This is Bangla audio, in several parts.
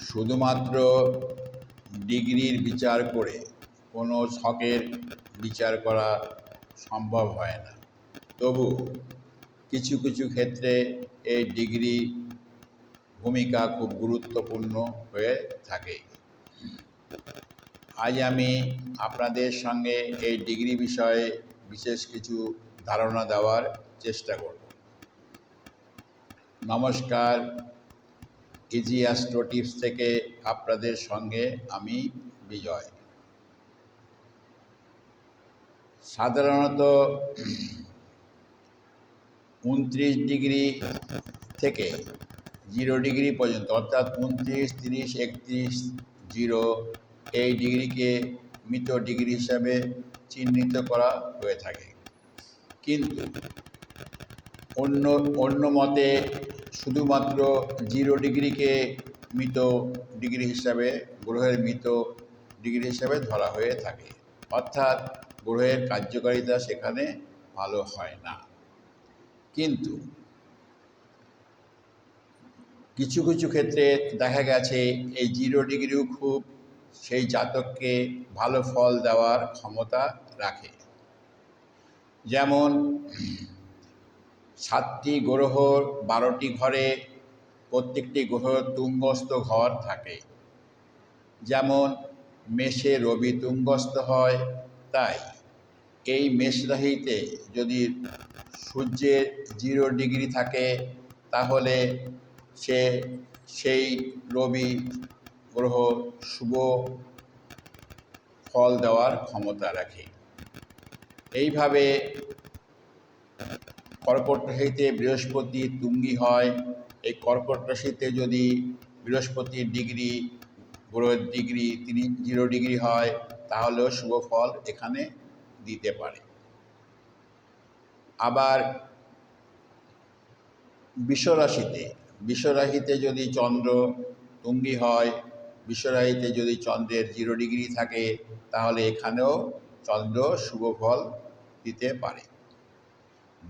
শুধুমাত্র ডিগ্রির বিচার করে কোনো ছকের বিচার করা সম্ভব হয় না। তবু কিছু কিছু ক্ষেত্রে এই ডিগ্রি ভূমিকা খুব গুরুত্বপূর্ণ হয়ে থাকে। আজ আমি আপনাদের সঙ্গে এই ডিগ্রি বিষয়ে বিশেষ কিছু ধারণা দেওয়ার চেষ্টা করব। নমস্কার ইজি অ্যাস্ট্রো টিপস থেকে আপনাদের সঙ্গে আমি বিজয়। সাধারণত উনত্রিশ ডিগ্রি থেকে জিরো ডিগ্রি পর্যন্ত, অর্থাৎ উনত্রিশ, তিরিশ, একত্রিশ, জিরো, এই ডিগ্রিকে মৃত ডিগ্রি হিসাবে চিহ্নিত করা হয়ে থাকে। কিন্তু অন্য অন্য মতে শুধুমাত্র জিরো ডিগ্রিকে মৃত ডিগ্রি হিসাবে, গ্রহের মৃত ডিগ্রি হিসাবে ধরা হয়ে থাকে। অর্থাৎ গ্রহের কার্যকারিতা সেখানে ভালো হয় না। কিন্তু কিছু কিছু ক্ষেত্রে দেখা গেছে, এই জিরো ডিগ্রিও খুব সেই জাতককে ভালো ফল দেওয়ার ক্ষমতা রাখে। যেমন সাতটি গ্রহ বারোটি ঘরে প্রত্যেকটি গ্রহ তুঙ্গস্থ ঘর থাকে। যেমন, মেষে রবি তুঙ্গস্থ হয়, তাই এই মেষ রাশিতে যদি সূর্যের জিরো ডিগ্রি থাকে, তাহলে সে সেই রবি গ্রহ শুভ ফল দেওয়ার ক্ষমতা রাখে। এইভাবে কর্কট রাশিতে বৃহস্পতি তুঙ্গি হয়। এই কর্কট রাশিতে যদি বৃহস্পতির ডিগ্রি, গ্রহের ডিগ্রি, তিনি জিরো ডিগ্রি হয়, তাহলেও শুভ ফল এখানে দিতে পারে। আবার বিশ্বরাশিতে বিশ্বরাশিতে যদি চন্দ্র তুঙ্গি হয় বিশ্বরাশিতে যদি চন্দ্রের জিরো ডিগ্রি থাকে, তাহলে এখানেও চন্দ্র শুভ ফল দিতে পারে।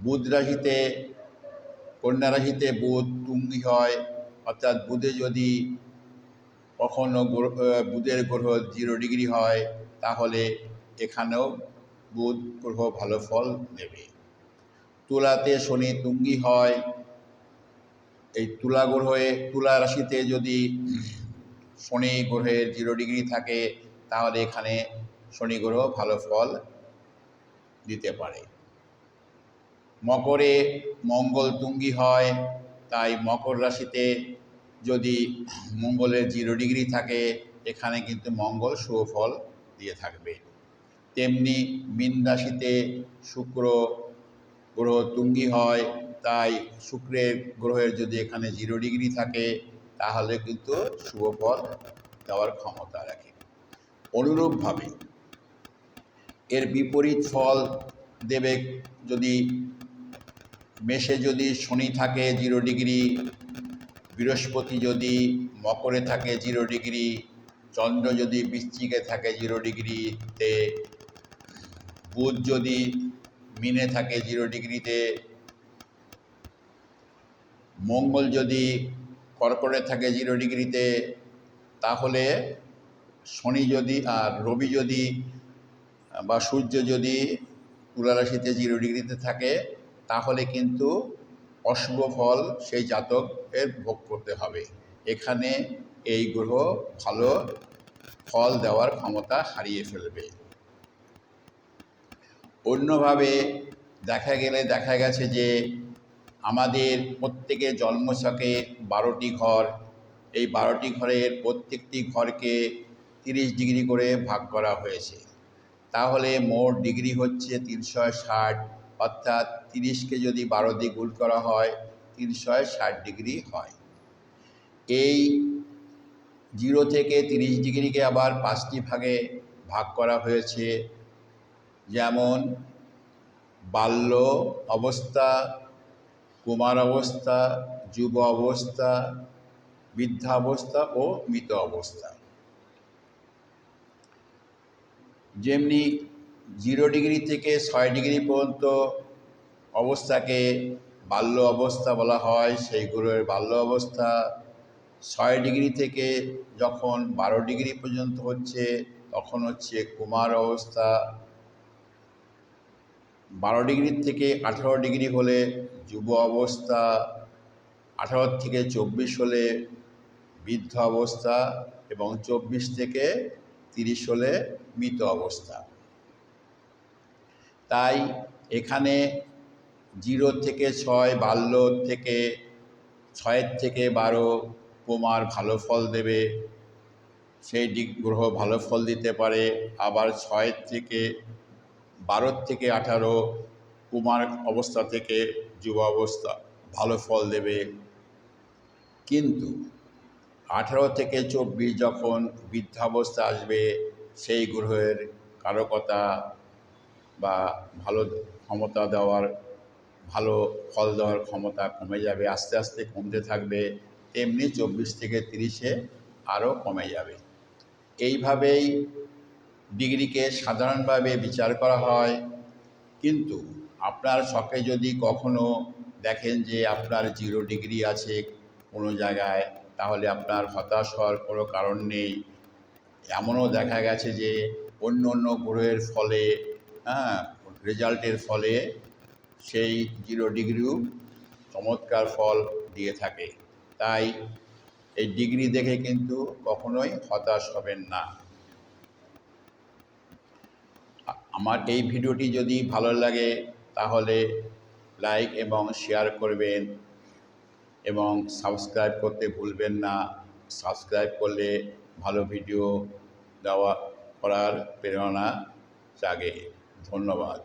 বুধ রাশিতে কন্যা রাশিতে বুধ তুঙ্গি হয়, অর্থাৎ বুধে যদি কখনো বুধের গ্রহ জিরো ডিগ্রি হয়, তাহলে এখানেও বুধ গ্রহ ভালো ফল দেবে। তুলাতে শনি তুঙ্গি হয়, এই তুলা গ্রহে, তুলা রাশিতে যদি শনি গ্রহের জিরো ডিগ্রি থাকে, তাহলে এখানে শনি গ্রহ ভালো ফল দিতে পারে। মকরে মঙ্গল তুঙ্গি হয়, তাই মকর রাশিতে যদি মঙ্গলের জিরো ডিগ্রি থাকে, এখানে কিন্তু মঙ্গল শুভ ফল দিয়ে থাকবে। তেমনি মীন রাশিতে শুক্র গ্রহ তুঙ্গি হয়, তাই শুক্রের গ্রহের যদি এখানে জিরো ডিগ্রি থাকে, তাহলে কিন্তু শুভ ফল দেওয়ার ক্ষমতা রাখে। অনুরূপভাবে এর বিপরীত ফল দেবে যদি মেষে যদি শনি থাকে জিরো ডিগ্রি, বৃহস্পতি যদি মকরে থাকে জিরো ডিগ্রি, চন্দ্র যদি বৃশ্চিকে থাকে জিরো ডিগ্রিতে, বুধ যদি মিনে থাকে জিরো ডিগ্রিতে, মঙ্গল যদি কর্কটে থাকে জিরো ডিগ্রিতে, তাহলে শনি যদি, আর রবি যদি, বা সূর্য যদি তুলা রাশিতে জিরো ডিগ্রিতে থাকে তাহলে কিন্তু অশুভ ফল সেই জাতকের ভোগ করতে হবে। এখানে এই গ্রহ ভালো ফল দেওয়ার ক্ষমতা হারিয়ে ফেলবে। অন্যভাবে দেখা গেলে দেখা গেছে যে আমাদের প্রত্যেকের জন্মছকে বারোটি ঘর, এই বারোটি ঘরের প্রত্যেকটি ঘরকে তিরিশ ডিগ্রি করে ভাগ করা হয়েছে। তাহলে মোট ডিগ্রি হচ্ছে তিনশো ষাট অর্থাৎ তিরিশকে যদি বারো দিয়ে গুণ করা হয় তিনশো ষাট ডিগ্রি হয়। এই জিরো থেকে তিরিশ ডিগ্রিকে আবার পাঁচটি ভাগে ভাগ করা হয়েছে। যেমন, বাল্য অবস্থা, কুমার অবস্থা, যুব অবস্থা বৃদ্ধাবস্থা ও মৃত অবস্থা। যেমনি জিরো ডিগ্রি থেকে ছয় ডিগ্রি পর্যন্ত অবস্থাকে বাল্য অবস্থা বলা হয়। সেইগুলোর বাল্য অবস্থা ছয় ডিগ্রি থেকে যখন বারো ডিগ্রি পর্যন্ত হচ্ছে, তখন হচ্ছে কুমার অবস্থা। বারো ডিগ্রি থেকে আঠারো ডিগ্রি হলে যুব অবস্থা, আঠারো থেকে চব্বিশ হলে বৃদ্ধ অবস্থা এবং চব্বিশ থেকে তিরিশ হলে মৃত অবস্থা। তাই এখানে জিরো থেকে ছয়, বাল্য থেকে ছয়ের থেকে বারো কুমার ভালো ফল দেবে। সেই দিক গ্রহ ভালো ফল দিতে পারে। আবার ছয়ের থেকে বারোর থেকে আঠারো কুমার অবস্থা থেকে যুব অবস্থা ভালো ফল দেবে। কিন্তু আঠারো থেকে চব্বিশ যখন বৃদ্ধাবস্থা আসবে, সেই গ্রহের কারকতা বা ভালো ক্ষমতা দেওয়ার, ভালো ফল দেওয়ার ক্ষমতা কমে যাবে, আস্তে আস্তে কমতে থাকবে, তেমনি চব্বিশ থেকে তিরিশে আরও কমে যাবে। এইভাবেই ডিগ্রিকে সাধারণভাবে বিচার করা হয়। কিন্তু আপনার শখে যদি কখনো দেখেন যে আপনার জিরো ডিগ্রি আছে কোনো জায়গায়, তাহলে আপনার হতাশ হওয়ার কোনো কারণ নেই। এমনও দেখা গেছে যে অন্য অন্য গ্রহের ফলে হ্যাঁ রেজাল্টের ফলে সেই জিরো ডিগ্রিও চমৎকার ফল দিয়ে থাকে। তাই এই ডিগ্রি দেখে কিন্তু কখনোই হতাশ হবেন না। আমার এই ভিডিওটি যদি ভালো লাগে, তাহলে লাইক এবং শেয়ার করবেন এবং সাবস্ক্রাইব করতে ভুলবেন না। সাবস্ক্রাইব করলে ভালো ভিডিও দেওয়া করার প্রেরণা জাগে। ধন্যবাদ।